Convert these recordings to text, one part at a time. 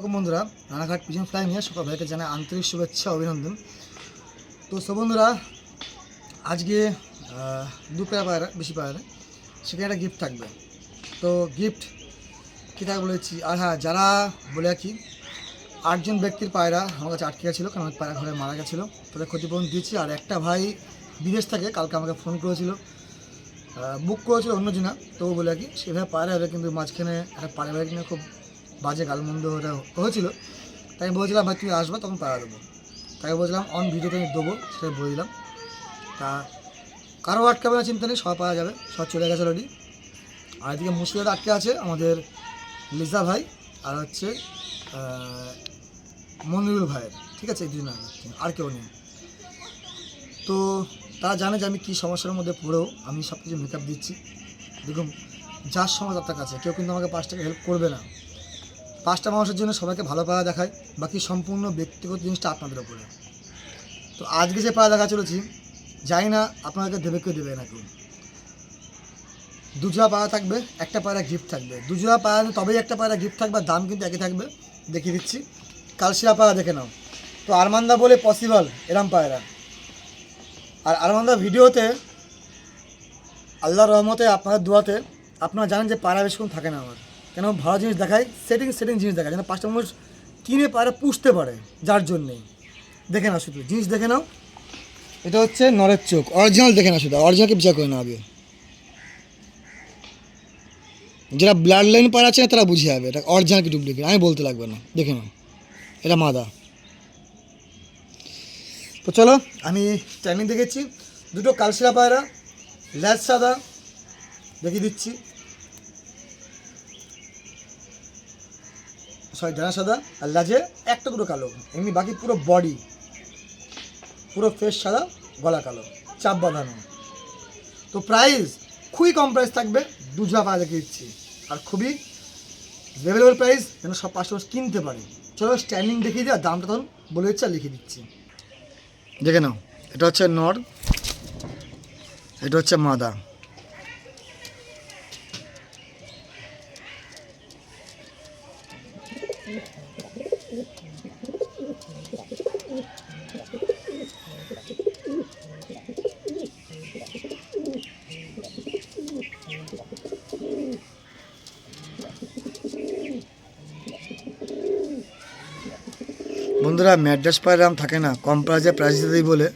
আসসালামাইকুম বন্ধুরা। Ranaghat pigeon fly নিয়ে সকাল ভাইকে জানাই আন্তরিক শুভেচ্ছা, অভিনন্দন। তো সব বন্ধুরা, আজকে দু পেয়ার পায়রা, বেশি পায়রা সেখানে একটা গিফট থাকবে। তো গিফট কী থাকবে বলেছি? আর হ্যাঁ যারা বলে আর কি আটজন ব্যক্তির পায়রা আমার কাছে আটকে গেছিল, কারণ পায়রা ঘরে মারা গেছিল। তাদের ক্ষতিপূরণ দিয়েছি, আর একটা ভাই বিদেশ থেকে কালকে আমাকে ফোন করেছিল বুক করেছিল অন্য জনা তো বলে কি সেভাবে পায়রা হবে কিন্তু মাঝখানে একটা পারিবারিক নিয়ে খুব বাজে গালমন্দ ওটা হয়েছিল। তাই আমি বলেছিলাম, ভাই তুমি আসবে, তখন পাড়া দেবো। তাই বলছিলাম অন ভিডিওতে আমি দেবো, সেটাই বলে তা কারও আটকাবে না চিন্তা নেই সব পাওয়া যাবে, সব চলে গেছে অলরেডি আর এদিকে মুর্শিদাবাদ আটকে আছে আমাদের লিজা ভাই আর হচ্ছে মনিরুল ভাইয়ের। ঠিক আছে, এই দুজন আর কেউ নেই। তো তারা জানে যে আমি কী সমস্যার মধ্যে পড়েও আমি সব কিছু মেকআপ দিচ্ছি। দেখুন, যার সময় তার কাছে, কেউ কিন্তু আমাকে পাঁচ টাকা হেল্প করবে না। পাঁচটা মানুষের জন্য সবাইকে ভালো পাওয়া দেখায় বাকি সম্পূর্ণ ব্যক্তিগত জিনিসটা আপনাদের ওপরে তো আজকে যে পাড়া দেখা চলেছি, জানি না আপনাদেরকে দেবে কেউ দেবে না কেউ। দুজোড়া পাড়া থাকবে, একটা পায়রা গিফট থাকবে। দুজোড়া পায়রা তবেই একটা পায়রা গিফট থাকবে দাম কিন্তু একই থাকবে, দেখিয়ে দিচ্ছি। কালশিরা পায়রা দেখে নাও। তো আরমান্দা বলে পসিবল এরম পায়রা। আর আরমান্দা ভিডিওতে আল্লাহর রহমতে, আপনাদের দোয়াতে, আপনারা জানেন যে পায়রা বেশিক্ষণ থাকে না আমার। কেন ভালো জিনিস দেখায়? সেটিং সেটিং জিনিস দেখায়। যেন পাঁচটা মানুষ কিনে পায়রা পুষতে পারে, যার জন্যেই দেখে না শুধু জিনিস দেখে নাও। এটা হচ্ছে নরের চোখ। অরিজিনাল দেখে না শুধু অরিজিনালকে বিচার করে না আগে। যারা ব্লাড লাইন পার আছে তারা বুঝে যাবে। এটা অরিজিনাল কি ডুপ্লিকেট আমি বলতে লাগবে না। দেখে নাও। এটা মাদা। তো চলো, আমি ট্রেনিং দেখেছি। দুটো কালশিরা পায়রা ল্যাজ সাদা। দেখিয়ে দিচ্ছি। সরি ডানা সাদা আর লাজে একটা দুটো কালো। এমনি বাকি পুরো বডি পুরো ফেস সাদা, গলা কালো, চাপ বাঁধানো। তো প্রাইস খুবই কম প্রাইস থাকবে দুজা পাওয়া দেখে দিচ্ছি আর খুবই লেভেলেবল প্রাইস যেন সব কাস্টমার কিনতে পারে। চলো স্ট্যান্ডিং দেখিয়ে দিই আর দামটা তখন বলে দিচ্ছি আর লিখে দিচ্ছি। দেখে নাও, এটা হচ্ছে নর, এটা হচ্ছে মাদা। বন্ধুরা, ম্যাড্রাস পায়রাম থাকে না। কম প্রাইসে প্রাইস দিতেই বলে।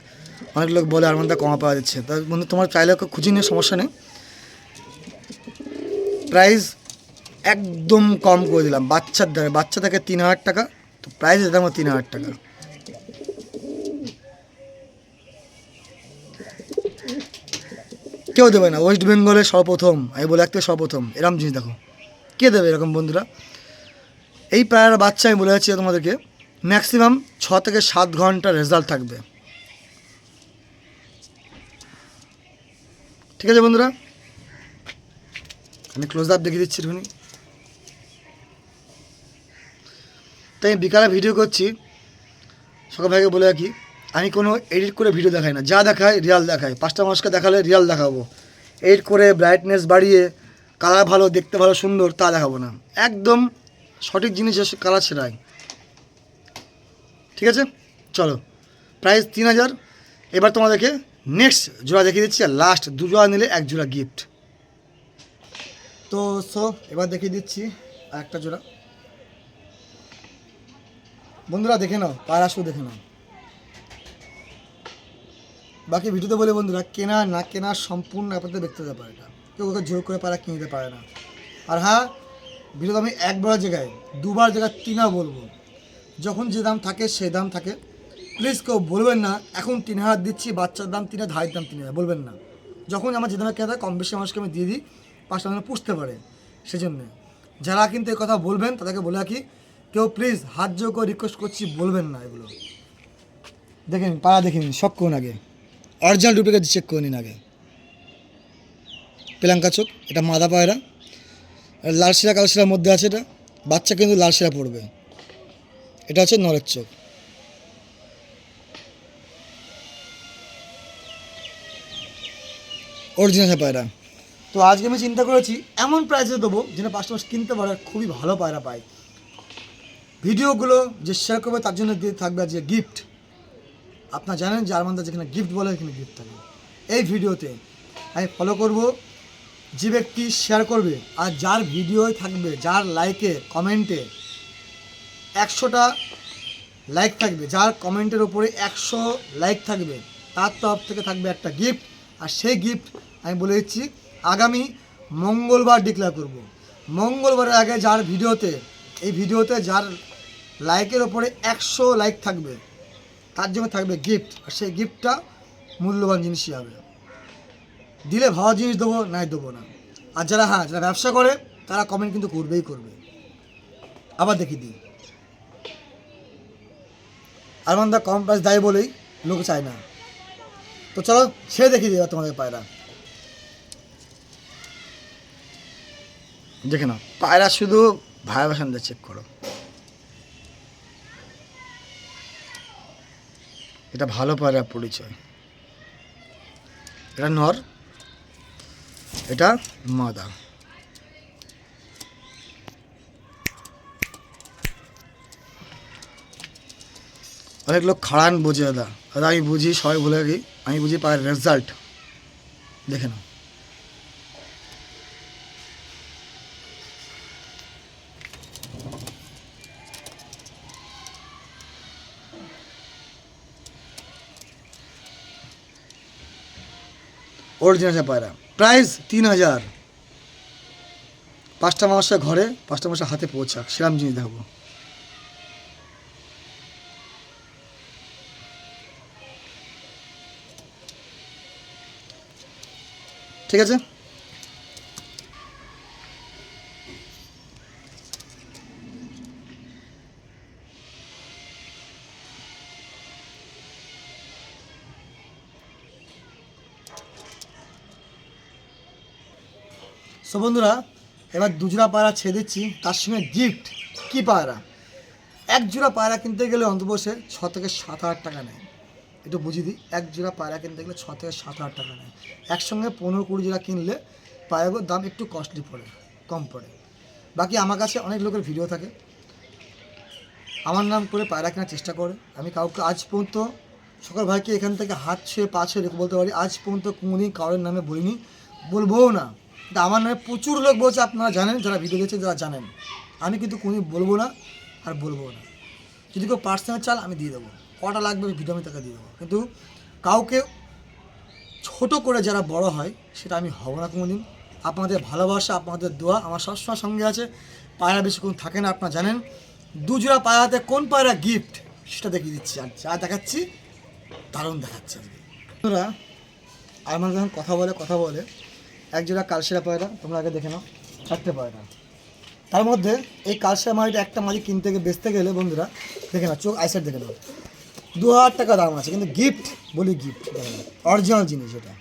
অনেক লোক বলে, আর মধ্যে কমা পাওয়া যাচ্ছে? তা বন্ধু, তোমার চাইলে ওকে খুঁজে নিয়ে সমস্যা নেই। প্রাইস একদম কম করে দিলাম। বাচ্চার দ্বারা, বাচ্চা থাকে তিন হাজার টাকা, তো প্রাইস দিতাম তিন হাজার টাকা। কেউ দেবে না। ওয়েস্ট বেঙ্গলে সর্বপ্রথম, আমি বলে রাখতে সর্বপ্রথম। এরকম জিনিস দেখো। কে দেবে এরকম বন্ধুরা? এই প্রায়ের বাচ্চা আমি বলে যাচ্ছি তোমাদেরকে। ম্যাক্সিমাম ছ থেকে সাত ঘণ্টা রেজাল্ট থাকবে। ঠিক আছে বন্ধুরা? আমি ক্লোজ আপ দেখিয়ে দিচ্ছি একটুখানি তাই আমি বিকালে ভিডিও করছি। সকাল ভাইকে বলে রাখি, আমি কোনো এডিট করে ভিডিও দেখাই না। যা দেখায় রিয়াল দেখায়। পাঁচটা মানুষকে দেখালে রিয়াল দেখাবো। এডিট করে ব্রাইটনেস বাড়িয়ে কালার ভালো, দেখতে ভালো, সুন্দর, তা দেখাবো না। একদম সঠিক জিনিস কালার ছেড়াই ঠিক আছে? চলো। প্রাইস তিন হাজার। এবার তোমাদেরকে নেক্সট জোড়া দেখিয়ে দিচ্ছি আর লাস্ট দু জোড়া নিলে এক জোড়া গিফট তো সো এবার দেখিয়ে দিচ্ছি আর একটা জোড়া। বন্ধুরা, দেখে নাও, পায়রা শুধু দেখে নাও। বাকি ভিডিওতে বলে বন্ধুরা, কেনা না কেনা সম্পূর্ণ আপনাদের ব্যক্তিগত ব্যাপার এটা কেউ ওকে জোর করে পারা কিনতে পারে না। আর হ্যাঁ ভিডিওতে আমি একবার জায়গায়, দুবার জায়গায় তিনা বলব। যখন যে দাম থাকে সেই দাম থাকে। প্লিজ কেউ বলবেন না, এখন তিন হাজার দিচ্ছি, বাচ্চার দাম তিন হাজার দাম তিন হাজার, বলবেন না। যখন আমার যে দামে কেনা কম বেশি মানুষকে আমি দিয়ে দিই, পাঁচটা মানুষ পুষতে পারে, সেজন্য। যারা কিন্তু এই কথা বলবেন, তাদেরকে বলে রাখি, কেউ প্লিজ হাত জোর করে রিকোয়েস্ট করছি, বলবেন না এগুলো। দেখে নিন, পাড়া দেখে সব করুন আগে। অরিজিনাল ডুপ্লিকেট চেক করে নিন আগে। পেলাঙ্কা চোখ, এটা মাদা পায়রা। লাল শিরা, কালো শিরার মধ্যে আছে এটা। বাচ্চা কিন্তু লাল শিরা পড়বে। এটা হচ্ছে নরের চোখ। অরিজিনাল পায়রা। তো আজকে আমি চিন্তা করেছি, এমন প্রাইসে দেবো যেটা মাস কিনতে পারে, খুবই ভালো পায়রা পায়। ভিডিওগুলো যে শেয়ার করবে তার জন্য দিয়ে থাকবে যে গিফট আপনারা জানেন যে আরমানদা যেখানে গিফট বলে এখানে গিফট থাকে। এই ভিডিওতে আমি ফলো করব, যে ব্যক্তি শেয়ার করবে আর যার ভিডিওয় থাকবে, যার লাইকে কমেন্টে একশোটা লাইক থাকবে। যার কমেন্টের ওপরে একশো লাইক থাকবে, তার তরফ থেকে থাকবে একটা গিফট আর সেই গিফট আমি বলে দিচ্ছি, আগামী মঙ্গলবার ডিক্লেয়ার করব। মঙ্গলবারের আগে যার ভিডিওতে, এই ভিডিওতে যার লাইকের ওপরে একশো লাইক থাকবে, তার জন্য থাকবে গিফট আর সেই গিফটটা মূল্যবান জিনিসই হবে। দিলে ভালো জিনিস দেবো, নাই দেবো না। আর যারা হ্যাঁ যারা ব্যবসা করে, তারা কমেন্ট কিন্তু করবেই করবে। আবার দেখি দিই। আরমানদা কম প্রাইস দেয় বলেই লোক চায় না। তো চলো, সে দেখিয়ে এবার তোমাদের পায়রা। দেখে নাও, পায়রা শুধু ভাইব্রেশন দিয়ে চেক করো। এটা ভালো পায়রা পরিচয়। এটা নর, এটা মাদা অনেক লোক খাড়ান বোঝে, দাদা। দাদা, আমি বুঝি, সবাই বলে রাখি, আমি বুঝি পায়ের রেজাল্ট দেখে নাও। অরিজিনাল পায়রা। প্রাইস তিন হাজার। পাঁচটা মাসে ঘরে, পাঁচটা মাসে হাতে পৌঁছাক। সেরাম জিনিস দেখাবো ঠিক আছে? সো বন্ধুরা, এবার দুজোড়া পায়রা ছেড়ে দিচ্ছি। তার সঙ্গে গিফট কি পায়রা? এক জোড়া পায়রা কিনতে গেলে অন্তবসে ছ থেকে সাত হাজার টাকা নেয়। একটু বুঝিয়ে দিই, এক জোড়া পায়রা কিনতে গেলে ছ থেকে সাত হাজার টাকা নেয়। একসঙ্গে পনেরো কুড়ি জোড়া কিনলে পায়রাগুলোর দাম একটু কস্টলি পড়ে, কম পড়ে। বাকি আমার কাছে অনেক লোকের ভিডিও থাকে। আমার নাম করে পায়রা কেনার চেষ্টা করে। আমি কাউকে আজ পর্যন্ত সকল ভাইকে এখান থেকে হাত ছুঁয়ে পা ছুঁয়ে রেখে বলতে পারি, আজ পর্যন্ত কোনোদিন কারোর নামে বলিনি, বলবোও না। কিন্তু আমার নামে প্রচুর লোক বলছে, আপনারা জানেন, যারা ভিডিও দেখছেন যারা জানেন। আমি কিন্তু কোনোদিন বলব না আর বলব না। যদি কেউ পার্সোনাল চাল আমি দিয়ে দেবো। কটা লাগবে ভিডিও আমি তাকে দিয়ে দেবো। কিন্তু কাউকে ছোট করে যারা বড় হয়, সেটা আমি হব না কোনোদিন। আপনাদের ভালোবাসা, আপনাদের দোয়া আমার সবসময় সঙ্গে আছে। পায়রা বেশিক্ষণ থাকে না, আপনারা জানেন। দুজোড়া পায়রাতে কোন পায়রা গিফট সেটা দেখিয়ে দিচ্ছি। আর যা দেখাচ্ছি, দারুণ দেখাচ্ছে আজকে। বন্ধুরা, আমার যখন কথা বলে কথা বলে, একজোড়া কালসেরা পায়রা, তোমরা আগে দেখে নাও, চারটে পায়রা। তার মধ্যে এই কালশিরা মাড়িটা একটা মাঝি কিনতে বেচতে গেলে, বন্ধুরা, দেখে নাও, চোখ আইসাইড দেখে নাও। দু হাজার টাকা দাম আছে, কিন্তু গিফট বলি গিফট অরিজিনাল জিনিস এটা।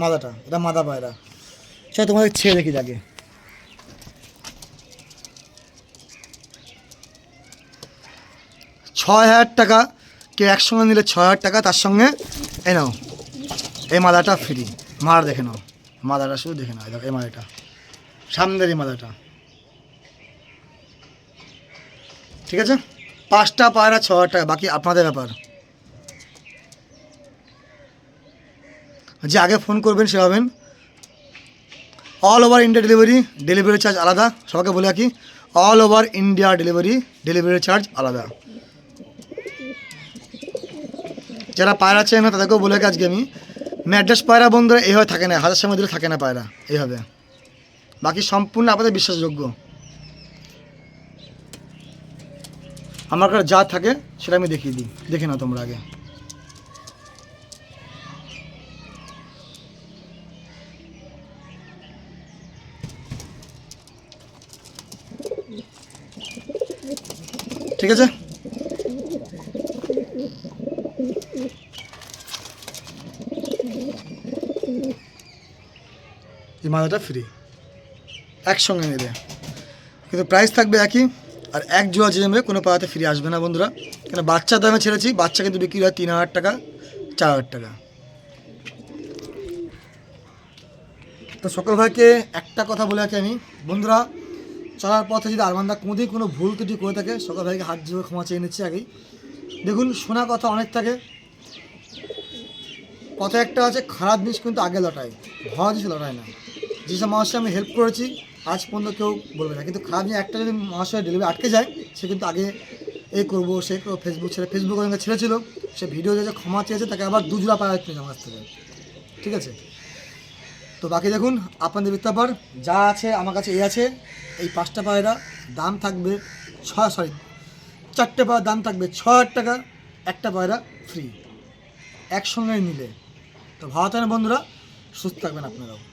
মাদাটা, এটা মাদা পায়রা। সে তোমাদের ছেড়ে দেখি আগে। ছয় হাজার টাকা কে একসঙ্গে নিলে ছয় হাজার টাকা, তার সঙ্গে এ নাও, এই মাদাটা ফ্রি মার দেখে নাও, মাদাটা শুধু দেখে নাও দেখো, এই মাদাটা। সামনের এই মাদাটা। ঠিক আছে? পাঁচটা পায়রা ছ টাকা বাকি আপনাদের ব্যাপার। যে আগে ফোন করবেন, সে হবেন। All over India delivery delivery charge আলাদা, সবাইকে বলে রাখি। All over India delivery delivery charge আলাদা। যারা পায়রা চেয়ে না, তাদেরকেও বলে আজকে আমি। ম্যাড্রাস পায়রা বন্ধুরা এইভাবে থাকে না, হাজার সময় দিলে থাকে না পায়রা এইভাবে বাকি সম্পূর্ণ আপনাদের বিশ্বাসযোগ্য। আমার কাছে যা থাকে সেটা আমি দেখিয়ে দিই। দেখে নাও তোমরা আগে। ঠিক আছে? এই মালাটা ফ্রি একসঙ্গে নেবে কিন্তু প্রাইস থাকবে একই। আর এক জোড়া যে নেবে, কোনো পাড়াতে ফিরে আসবে না বন্ধুরা। কেন বাচ্চার দামে ছেড়েছি, বাচ্চা কিন্তু বিক্রি হয় তিন হাজার টাকা, চার হাজার টাকা। তো সকল ভাইকে একটা কথা বলে রাখি আমি। বন্ধুরা, চলার পথে যদি আরমানদা কোনোদিন কোনো ভুল ত্রুটি করে থাকে, সকল ভাইকে হাত জোড়ে ক্ষমা চেয়ে নিচ্ছি আগেই। দেখুন, শোনা কথা অনেক থাকে। কথা একটা আছে, খারাপ জিনিস কিন্তু আগে লটায় ভালো জিনিস লটায় না। যেসব মানুষকে আমি হেল্প করেছি আজ পর্যন্ত কেউ বলবে না। কিন্তু খারাপ জিনিস, একটা যদি মহাশয় ডেলিভারি আটকে যায়, সে কিন্তু আগে এ করব, সে ফেসবুক ছেড়ে ফেসবুক ওখানে ছেড়েছিল, সে ভিডিও যে ক্ষমা চেয়েছে, তাকে আবার দুজোড়া পাওয়া যাচ্ছে আমার থেকে। ঠিক আছে? তো বাকি দেখুন, আপনাদের বিত্তাপার যা আছে, আমার কাছে এই আছে, এই পাঁচটা পায়রা দাম থাকবে ছয় সরি চারটে পায়রার দাম থাকবে ছ হাজার টাকা, একটা পায়রা ফ্রি একসঙ্গে নিলে। তো ভালো থাকেন বন্ধুরা, সুস্থ থাকবেন আপনারাও।